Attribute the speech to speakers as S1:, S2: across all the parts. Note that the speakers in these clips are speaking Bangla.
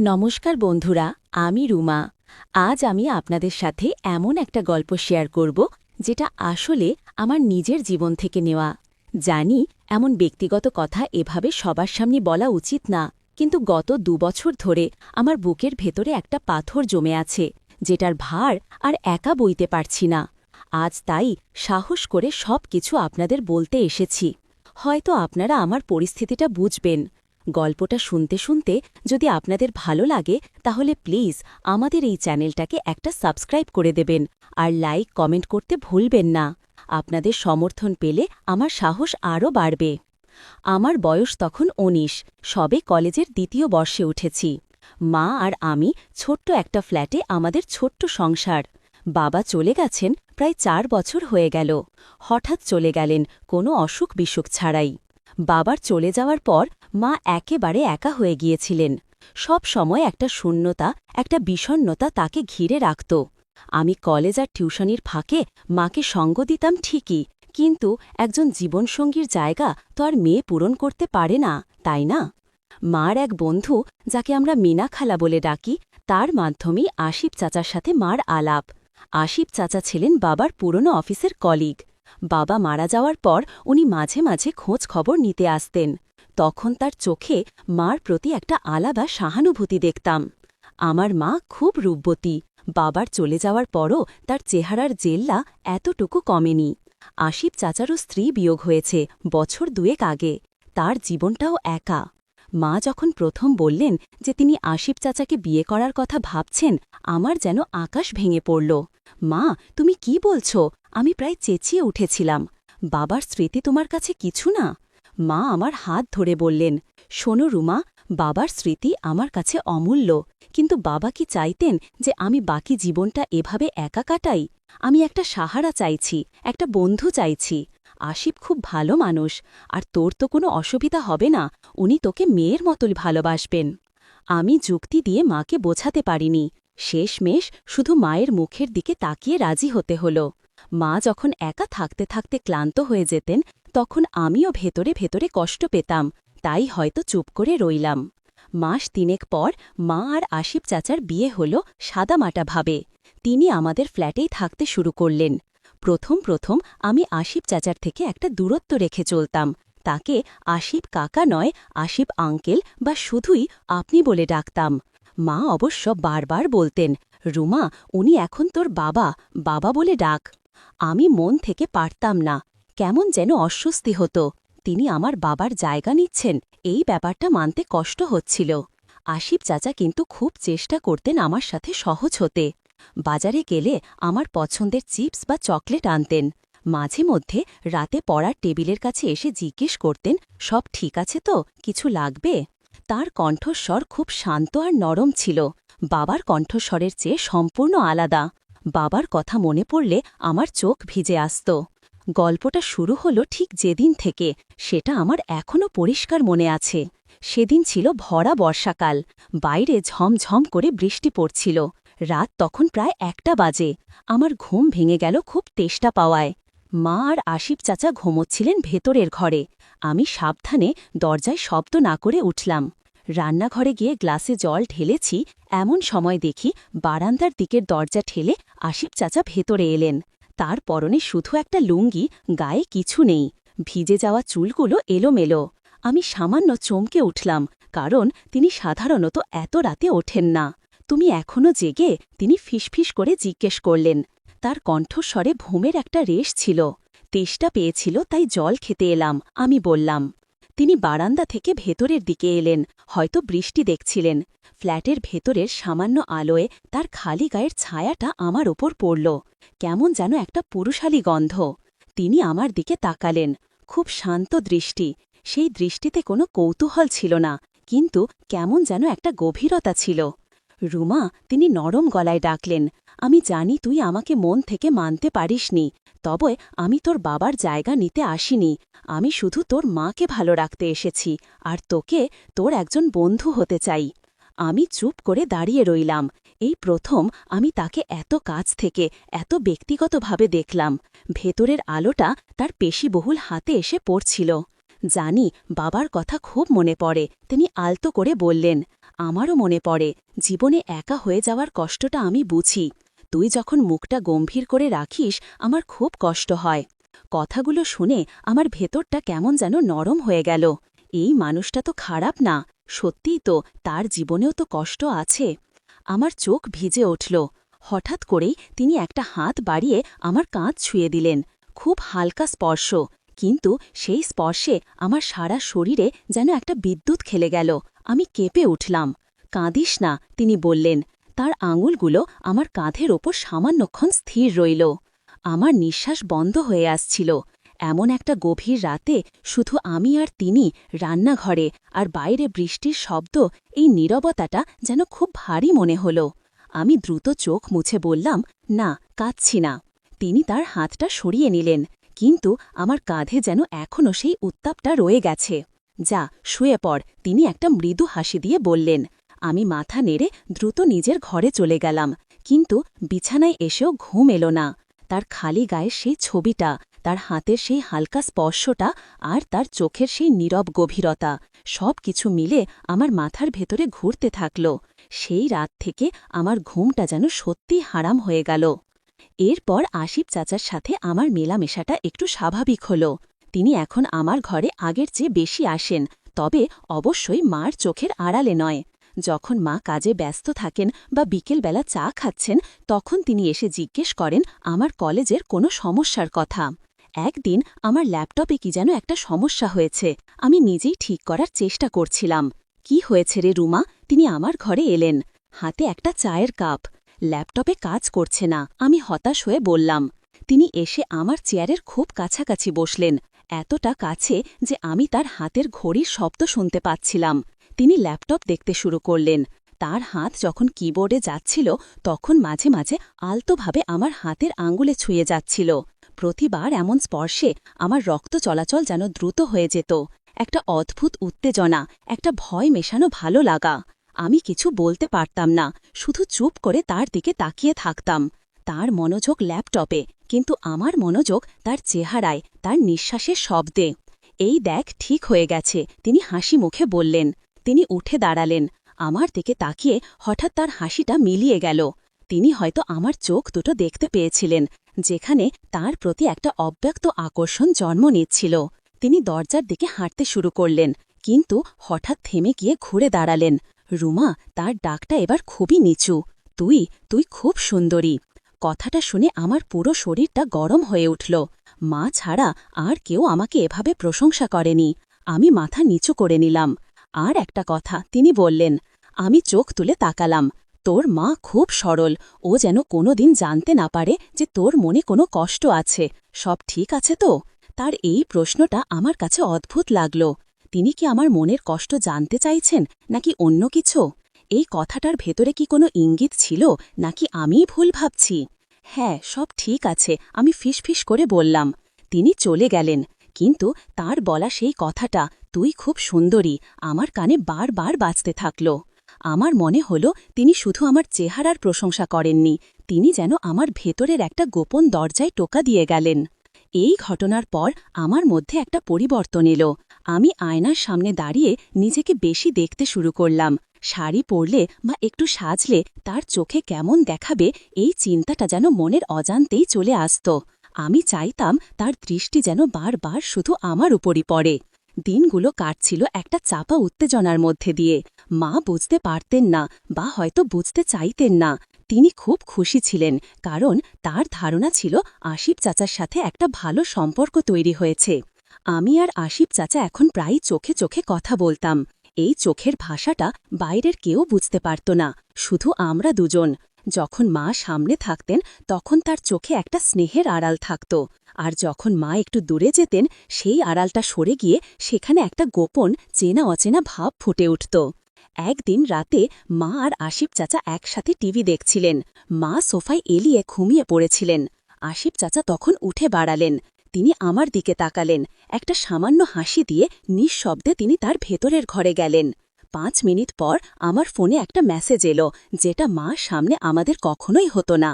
S1: নমস্কার বন্ধুরা, আমি রুমা। আজ আমি আপনাদের সাথে এমন একটা গল্প শেয়ার করব, যেটা আসলে আমার নিজের জীবন থেকে নেওয়া। জানি এমন ব্যক্তিগত কথা এভাবে সবার সামনে বলা উচিত না, কিন্তু গত দুবছর ধরে আমার বুকের ভেতরে একটা পাথর জমে আছে, যেটার ভার আর একা বইতে পারছি না। আজ তাই সাহস করে সব কিছু আপনাদের বলতে এসেছি। হয়তো আপনারা আমার পরিস্থিতিটা বুঝবেন। গল্পটা শুনতে শুনতে যদি আপনাদের ভালো লাগে, তাহলে প্লিজ আমাদের এই চ্যানেলটাকে একটা সাবস্ক্রাইব করে দেবেন আর লাইক, কমেন্ট করতে ভুলবেন না। আপনাদের সমর্থন পেলে আমার সাহস আরও বাড়বে। আমার বয়স তখন উনিশ, সবে কলেজের দ্বিতীয় বর্ষে উঠেছি। মা আর আমি ছোট্ট একটা ফ্ল্যাটে আমাদের ছোট্ট সংসার। বাবা চলে গেছেন প্রায় চার বছর হয়ে গেল। হঠাৎ চলে গেলেন কোনো অসুখ বিসুখ ছাড়াই। বাবার চলে যাওয়ার পর মা একেবারে একা হয়ে গিয়েছিলেন। সব সময় একটা শূন্যতা, একটা বিষণ্নতা তাকে ঘিরে রাখত। আমি কলেজ আর টিউশনির ফাঁকে মাকে সঙ্গ দিতাম ঠিকই, কিন্তু একজন জীবনসঙ্গীর জায়গা তো আর মেয়ে পূরণ করতে পারে না, তাই না? মার এক বন্ধু, যাকে আমরা মিনা খালা বলে ডাকি, তার মাধ্যমেই আশিপ চাচার সাথে মার আলাপ। আশিপ চাচা ছিলেন বাবার পুরনো অফিসের কলিগ। বাবা মারা যাওয়ার পর উনি মাঝে মাঝে খোঁজ খবর নিতে আসতেন। তখন তার চোখে মার প্রতি একটা আলাদা সহানুভূতি দেখতাম। আমার মা খুব রূপবতী। বাবার চলে যাওয়ার পরও তার চেহারার জেল্লা এতটুকু কমেনি। আশিপ চাচারও স্ত্রী বিয়োগ হয়েছে বছর দুয়েক আগে। তার জীবনটাও একা। মা যখন প্রথম বললেন যে তিনি আশিপ চাচাকে বিয়ে করার কথা ভাবছেন, আমার যেন আকাশ ভেঙে পড়ল। মা, তুমি কি বলছ? আমি প্রায় চেঁচিয়ে উঠেছিলাম। বাবার স্মৃতি তোমার কাছে কিছু না? মা আমার হাত ধরে বললেন, শোনো রুমা, বাবার স্মৃতি আমার কাছে অমূল্য, কিন্তু বাবা কি চাইতেন যে আমি বাকি জীবনটা এভাবে একা কাটাই? আমি একটা সাহারা চাইছি, একটা বন্ধু চাইছি। আশিপ খুব ভালো মানুষ, আর তোর তো কোনো অসুবিধা হবে না, উনি তোকে মেয়ের মতোই ভালোবাসবেন। আমি যুক্তি দিয়ে মাকে বোঝাতে পারিনি। শেষমেশ শুধু মায়ের মুখের দিকে তাকিয়ে রাজি হতে হল। মা যখন একা থাকতে থাকতে ক্লান্ত হয়ে যেতেন, তখন আমিও ভেতরে ভেতরে কষ্ট পেতাম, তাই হয়তো চুপ করে রইলাম। মাস তিনেক পর মা আর আশিপ চাচার বিয়ে হল সাদামাটাভাবে তিনি আমাদের ফ্ল্যাটেই থাকতে শুরু করলেন। প্রথম প্রথম আমি আশিপ চাচার থেকে একটা দূরত্ব রেখে চলতাম। তাকে আশিপ কাকা নয় আশিপ আঙ্কেল বা শুধুই আপনি বলে ডাকতাম। মা অবশ্য বারবার বলতেন, রুমা, উনি এখন তোর বাবা বাবা বলে ডাক। আমি মন থেকে পারতাম না। কেমন যেন অস্বস্তি হতো। তিনি আমার বাবার জায়গা নিচ্ছেন, এই ব্যাপারটা মানতে কষ্ট হচ্ছিল। আশিপ চাচা কিন্তু খুব চেষ্টা করতেন আমার সাথে সহজ হতে। বাজারে গেলে আমার পছন্দের চিপস বা চকলেট আনতেন। মাঝে মধ্যে রাতে পড়ার টেবিলের কাছে এসে জিজ্ঞেস করতেন, সব ঠিক আছে তো? কিছু লাগবে? তার কণ্ঠস্বর খুব শান্ত আর নরম ছিল। বাবার কণ্ঠস্বরের চেয়ে সম্পূর্ণ আলাদা। বাবার কথা মনে পড়লে আমার চোখ ভিজে আসত। গল্পটা শুরু হলো ঠিক যেদিন থেকে। সেটা আমার এখনও পরিষ্কার মনে আছে। সেদিন ছিল ভরা বর্ষাকাল। বাইরে ঝমঝম করে বৃষ্টি পড়ছিল। রাত তখন প্রায় একটা বাজে। আমার ঘুম ভেঙে গেল খুব তেষ্টা পাওয়ায়। মা আর আশিপ চাচা ঘুমোচ্ছিলেন ভেতরের ঘরে। আমি সাবধানে দরজায় শব্দ না করে উঠলাম। রান্নাঘরে গিয়ে গ্লাসে জল ঢেলেছি, এমন সময় দেখি বারান্দার দিকের দরজা ঠেলে আশিপ চাচা ভেতরে এলেন। তার পরনে শুধু একটা লুঙ্গি, গায়ে কিছু নেই। ভিজে যাওয়া চুলগুলো এলোমেলো। আমি সামান্য চমকে উঠলাম, কারণ তিনি সাধারণত এত রাতে ওঠেন না। তুমি এখনও জেগে তিনি ফিসফিস করে জিজ্ঞেস করলেন। তার কণ্ঠস্বরে ভূমের একটা রেশ ছিল। তেষ্টা পেয়েছিল, তাই জল খেতে এলাম, আমি বললাম। তিনি বারান্দা থেকে ভেতরের দিকে এলেন, হয়তো বৃষ্টি দেখছিলেন। ফ্ল্যাটের ভেতরের সামান্য আলোয় তার খালি গায়ের ছায়াটা আমার ওপর পড়ল। কেমন যেন একটা পুরুষালী গন্ধ। তিনি আমার দিকে তাকালেন। খুব শান্ত দৃষ্টি। সেই দৃষ্টিতে কোনো কৌতূহল ছিল না, কিন্তু কেমন যেন একটা গভীরতা ছিল। রুমা, তিনি নরম গলায় ডাকলেন, আমি জানি তুই আমাকে মন থেকে মানতে পারিসনি, তবে আমি তোর বাবার জায়গা নিতে আসিনি। আমি শুধু তোর মাকে ভালো রাখতে এসেছি, আর তোকে তোর একজন বন্ধু হতে চাই। আমি চুপ করে দাঁড়িয়ে রইলাম। এই প্রথম আমি তাকে এত কাছ থেকে, এত ব্যক্তিগতভাবে দেখলাম। ভেতরের আলোটা তার পেশিবহুল হাতে এসে পড়ছিল। জানি বাবার কথা খুব মনে পড়ে। তিনি আলতো করে বললেন আমারও মনে পড়ে, জীবনে একা হয়ে যাওয়ার কষ্টটা আমি বুঝি। তুই যখন মুখটা গম্ভীর করে রাখিস, আমার খুব কষ্ট হয়। কথাগুলো শুনে আমার ভেতরটা কেমন যেন নরম হয়ে গেল। এই মানুষটা তো খারাপ না, সত্যিই তো তার জীবনেও তো কষ্ট আছে। আমার চোখ ভিজে উঠল। হঠাৎ করেই তিনি একটা হাত বাড়িয়ে আমার কাঁধ ছুঁয়ে দিলেন। খুব হালকা স্পর্শ। কিন্তু সেই স্পর্শে আমার সারা শরীরে যেন একটা বিদ্যুৎ খেলে গেল। আমি কেঁপে উঠলাম। কাঁদিস না, তিনি বললেন। তার আঙুলগুলো আমার কাঁধের ওপর সামান্যক্ষণ স্থির রইল। আমার নিঃশ্বাস বন্ধ হয়ে আসছিল। এমন একটা গভীর রাতে শুধু আমি আর তিনি রান্নাঘরে আর বাইরে বৃষ্টির শব্দ, এই নীরবতাটা যেন খুব ভারী মনে হল। আমি দ্রুত চোখ মুছে বললাম, না, কাঁদছি না। তিনি তার হাতটা সরিয়ে নিলেন। কিন্তু আমার কাঁধে যেন এখনও সেই উত্তাপটা রয়ে গেছে। যা, শুয়ে পড়, তিনি একটা মৃদু হাসি দিয়ে বললেন, আমি মাথা নেড়ে দ্রুত নিজের ঘরে চলে গেলাম, কিন্তু বিছানায় এসেও ঘুম এলো না। তার খালি গায়ে সেই ছবিটা, তার হাতের সেই হালকা স্পর্শটা আর তার চোখের সেই নীরব গভীরতা, সব কিছু মিলে আমার মাথার ভেতরে ঘুরতে থাকল। সেই রাত থেকে আমার ঘুমটা যেন সত্যি হারাম হয়ে গেল। এরপর আসিফ চাচার সাথে আমার মেলামেশাটা একটু স্বাভাবিক হল। তিনি এখন আমার ঘরে আগের চেয়ে বেশি আসেন, তবে অবশ্যই মার চোখের আড়ালে নয়। যখন মা কাজে ব্যস্ত থাকেন বা বিকেলবেলা চা খাচ্ছেন, তখন তিনি এসে জিজ্ঞেস করেন আমার কলেজের কোনো সমস্যার কথা। একদিন আমার ল্যাপটপে কি যেন একটা সমস্যা হয়েছে, আমি নিজেই ঠিক করার চেষ্টা করছিলাম। কি হয়েছে রে রুমা? তিনি আমার ঘরে এলেন। হাতে একটা চায়ের কাপ। ল্যাপটপে কাজ করছে না। আমি হতাশ হয়ে বললাম, তিনি এসে আমার চেয়ারের খুব কাছাকাছি বসলেন। এতটা কাছে যে আমি তার হাতের ঘড়ির শব্দ শুনতে পাচ্ছিলাম। তিনি ল্যাপটপ দেখতে শুরু করলেন। তার হাত যখন কিবোর্ডে যাচ্ছিল, তখন মাঝে মাঝে আলতোভাবে আমার হাতের আঙ্গুলে ছুঁয়ে যাচ্ছিল। প্রতিবার এমন স্পর্শে আমার রক্ত চলাচল যেন দ্রুত হয়ে যেত। একটা অদ্ভুত উত্তেজনা, একটা ভয় মেশানো ভালো লাগা। আমি কিছু বলতে পারতাম না, শুধু চুপ করে তার দিকে তাকিয়ে থাকতাম। তার মনোযোগ ল্যাপটপে, কিন্তু আমার মনোযোগ তার চেহারায়, তার নিঃশ্বাসের শব্দে। এই দেখ, ঠিক হয়ে গেছে। তিনি হাসি মুখে বললেন। তিনি উঠে দাঁড়ালেন। আমার দিকে তাকিয়ে হঠাৎ তার হাসিটা মিলিয়ে গেল। তিনি হয়তো আমার চোখ দুটো দেখতে পেয়েছিলেন, যেখানে তার প্রতি একটা অব্যক্ত আকর্ষণ জন্ম নিচ্ছিল। তিনি দরজার দিকে হাঁটতে শুরু করলেন, কিন্তু হঠাৎ থেমে গিয়ে ঘুরে দাঁড়ালেন। রুমা তার ডাকটা এবার খুবই নিচু। তুই তুই খুব সুন্দরী। কথাটা শুনে আমার পুরো শরীরটা গরম হয়ে উঠল। মা ছাড়া আর কেউ আমাকে এভাবে প্রশংসা করেনি। আমি মাথা নিচু করে নিলাম। আর একটা কথা, তিনি বললেন, আমি চোখ তুলে তাকালাম। তোর মা খুব সরল। ও যেন কোনো দিন জানতে না পারে যে তোর মনে কোনো কষ্ট আছে। সব ঠিক আছে তো? তার এই প্রশ্নটা আমার কাছে অদ্ভুত লাগল। তিনি কি আমার মনের কষ্ট জানতে চাইছেন, নাকি অন্য কিছু? এই কথাটার ভেতরে কি কোনো ইঙ্গিত ছিল, নাকি আমিই ভুল ভাবছি? হ্যাঁ সব ঠিক আছে, আমি ফিসফিস করে বললাম। তিনি চলে গেলেন, কিন্তু তার বলা সেই কথাটা, তুই খুব সুন্দরী, আমার কানে বারবার বাজতে থাকল। আমার মনে হল তিনি শুধু আমার চেহারার প্রশংসা করেননি, তিনি যেন আমার ভেতরের একটা গোপন দরজায় টোকা দিয়ে গেলেন। এই ঘটনার পর আমার মধ্যে একটা পরিবর্তন এলো। আমি আয়নার সামনে দাঁড়িয়ে নিজেকে বেশি দেখতে শুরু করলাম। শাড়ি পরলে বা একটু সাজলে তার চোখে কেমন দেখাবে এই চিন্তাটা যেন মনের অজান্তেই চলে আসত। আমি চাইতাম তার দৃষ্টি যেন বারবার শুধু আমার উপরই পড়ে। দিনগুলো কাটছিল একটা চাপা উত্তেজনার মধ্যে দিয়ে। মা বুঝতে পারতেন না বা হয়তো বুঝতে চাইতেন না। তিনি খুব খুশি ছিলেন কারণ তার ধারণা ছিল আশিফ চাচার সাথে একটা ভালো সম্পর্ক তৈরি হয়েছে। আমি আর আশিফ চাচা এখন প্রায় চোখে চোখে কথা বলতাম। এই চোখের ভাষাটা বাইরের কেউ বুঝতে পারত না, শুধু আমরা দুজন। যখন মা সামনে থাকতেন, তখন তার চোখে একটা স্নেহের আড়াল থাকত। আর যখন মা একটু দূরে যেতেন, সেই আড়ালটা সরে গিয়ে সেখানে একটা গোপন, চেনা অচেনা ভাব ফুটে উঠত। একদিন রাতে মা আর আশিফ চাচা একসাথে টিভি দেখছিলেন। মা সোফায় এলিয়ে ঘুমিয়ে পড়েছিলেন। আশিফ চাচা তখন উঠে বাড়ালেন। তিনি আমার দিকে তাকালেন। একটা সামান্য হাসি দিয়ে নিঃশব্দে তিনি তার ভেতরের ঘরে গেলেন। পাঁচ মিনিট পর আমার ফোনে একটা মেসেজ এলো, যেটা মা সামনে আমাদের কখনোই হতো না।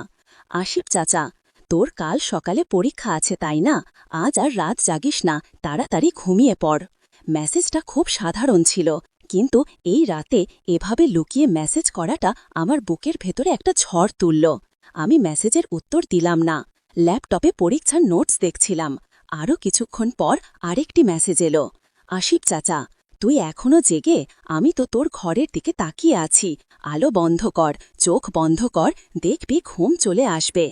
S1: আশিফ চাচা, তোর কাল সকালে পরীক্ষা আছে, তাই না? আজ আর রাত জাগিস না, তাড়াতাড়ি ঘুমিয়ে পড়। মেসেজটা খুব সাধারণ ছিল, কিন্তু এই রাতে এভাবে লুকিয়ে মেসেজ করাটা আমার বুকের ভেতরে একটা ঝড় তুলল। আমি মেসেজের উত্তর দিলাম না। ল্যাপটপে পরীক্ষার নোটস দেখছিলাম। আরও কিছুক্ষণ পর আরেকটি মেসেজ এলো। আশিপ চাচা, তুই এখনও জেগে? আমি তো তোর ঘরের দিকে তাকিয়ে আছি। আলো বন্ধ কর, চোখ বন্ধ কর, দেখবি ঘুম চলে আসবে।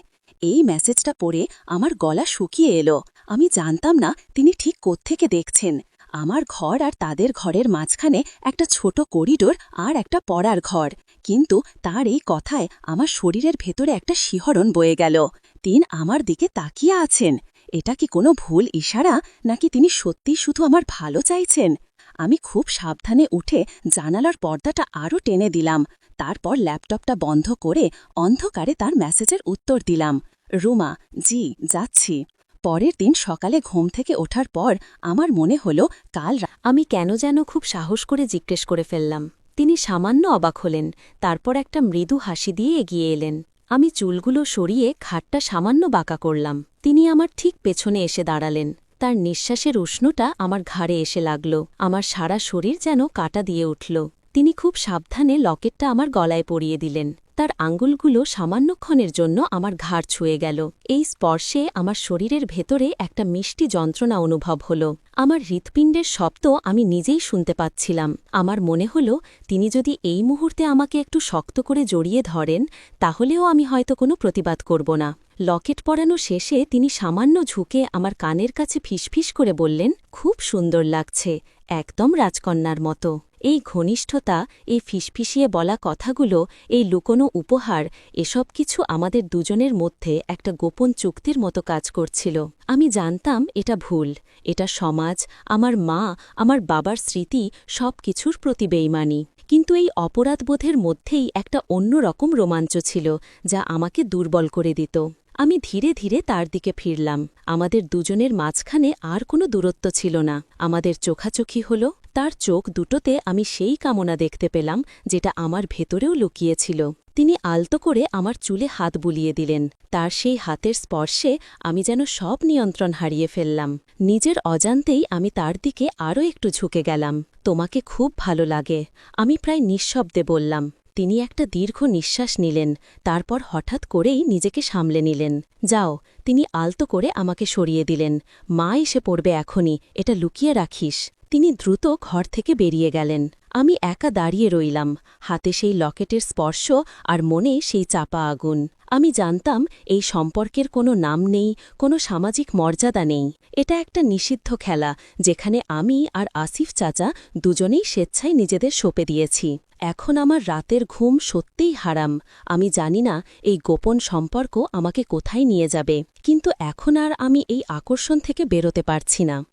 S1: এই মেসেজটা পড়ে আমার গলা শুকিয়ে এলো। আমি জানতাম না তিনি ঠিক কোত্থেকে দেখছেন। আমার ঘর আর তাদের ঘরের মাঝখানে একটা ছোট করিডোর আর একটা পড়ার ঘর। কিন্তু তার এই কথায় আমার শরীরের ভেতরে একটা শিহরণ বয়ে গেল। তিন আমার দিকে তাকিয়ে আছেন। এটা কি কোনো ভুল ইশারা, নাকি তিনি সত্যি শুধু আমার ভালো চাইছেন? আমি খুব সাবধানে উঠে জানালার পর্দাটা আরও টেনে দিলাম। তারপর ল্যাপটপটা বন্ধ করে অন্ধকারে তার মেসেজের উত্তর দিলাম। রুমা, জি, যাচ্ছি। পরের দিন সকালে ঘুম থেকে ওঠার পর আমার মনে হলো, কাল আমি কেন যেন খুব সাহস করে জিজ্ঞেস করে ফেললাম। তিনি সামান্য অবাক হলেন। তারপর একটা মৃদু হাসি দিয়ে এগিয়ে এলেন। আমি চুলগুলো সরিয়ে খাটটা সামান্য বাঁকা করলাম। তিনি আমার ঠিক পেছনে এসে দাঁড়ালেন। তার নিঃশ্বাসের উষ্ণটা আমার ঘাড়ে এসে লাগল। আমার সারা শরীর যেন কাটা দিয়ে উঠল। তিনি খুব সাবধানে লকেটটা আমার গলায় পরিয়ে দিলেন। তার আঙ্গুলগুলো সামান্যক্ষণের জন্য আমার ঘাড় ছুঁয়ে গেল। এই স্পর্শে আমার শরীরের ভেতরে একটা মিষ্টি যন্ত্রণা অনুভব হল। আমার হৃৎপিণ্ডের শব্দ আমি নিজেই শুনতে পাচ্ছিলাম। আমার মনে হল, তিনি যদি এই মুহূর্তে আমাকে একটু শক্ত করে জড়িয়ে ধরেন, তাহলেও আমি হয়তো কোনো প্রতিবাদ করব না। লকেট পরানো শেষে তিনি সামান্য ঝুঁকে আমার কানের কাছে ফিসফিস করে বললেন, খুব সুন্দর লাগছে, একদম রাজকন্যার মতো। এই ঘনিষ্ঠতা, এই ফিসফিসিয়ে বলা কথাগুলো, এই লুকোনো উপহার, এসব কিছু আমাদের দুজনের মধ্যে একটা গোপন চুক্তির মতো কাজ করছিল। আমি জানতাম এটা ভুল, এটা সমাজ, আমার মা, আমার বাবার স্মৃতি, সব কিছুর প্রতি বেইমানি। কিন্তু এই অপরাধবোধের মধ্যেই একটা অন্যরকম রোমাঞ্চ ছিল, যা আমাকে দুর্বল করে দিত। আমি ধীরে ধীরে তার দিকে ফিরলাম। আমাদের দুজনের মাঝখানে আর কোনো দূরত্ব ছিল না। আমাদের চোখাচোখি হল, তার চোখ দুটোতে আমি সেই কামনা দেখতে পেলাম, যেটা আমার ভেতরেও লুকিয়েছিল। তিনি আলতো করে আমার চুলে হাত বুলিয়ে দিলেন। তার সেই হাতের স্পর্শে আমি যেন সব নিয়ন্ত্রণ হারিয়ে ফেললাম। নিজের অজান্তেই আমি তার দিকে আরও একটু ঝুঁকে গেলাম। তোমাকে খুব ভালো লাগে। আমি প্রায় নিঃশব্দে বললাম তিনি একটা দীর্ঘ নিঃশ্বাস নিলেন, তারপর হঠাৎ করেই নিজেকে সামলে নিলেন। যাও, তিনি আলতো করে আমাকে সরিয়ে দিলেন। মা এসে পড়বে এখনই, এটা লুকিয়ে রাখিস। তিনি দ্রুত ঘর থেকে বেরিয়ে গেলেন। আমি একা দাঁড়িয়ে রইলাম, হাতে সেই লকেটের স্পর্শ আর মনে সেই চাপা আগুন। আমি জানতাম এই সম্পর্কের কোনো নাম নেই, কোনো সামাজিক মর্যাদা নেই। এটা একটা নিষিদ্ধ খেলা, যেখানে আমি আর আসিফ চাচা দুজনেই স্বেচ্ছায় নিজেদের সঁপে দিয়েছি। এখন আমার রাতের ঘুম সত্যিই হারাম। আমি জানি না এই গোপন সম্পর্ক আমাকে কোথায় নিয়ে যাবে। কিন্তু এখন আর আমি এই আকর্ষণ থেকে বেরোতে পারছি না।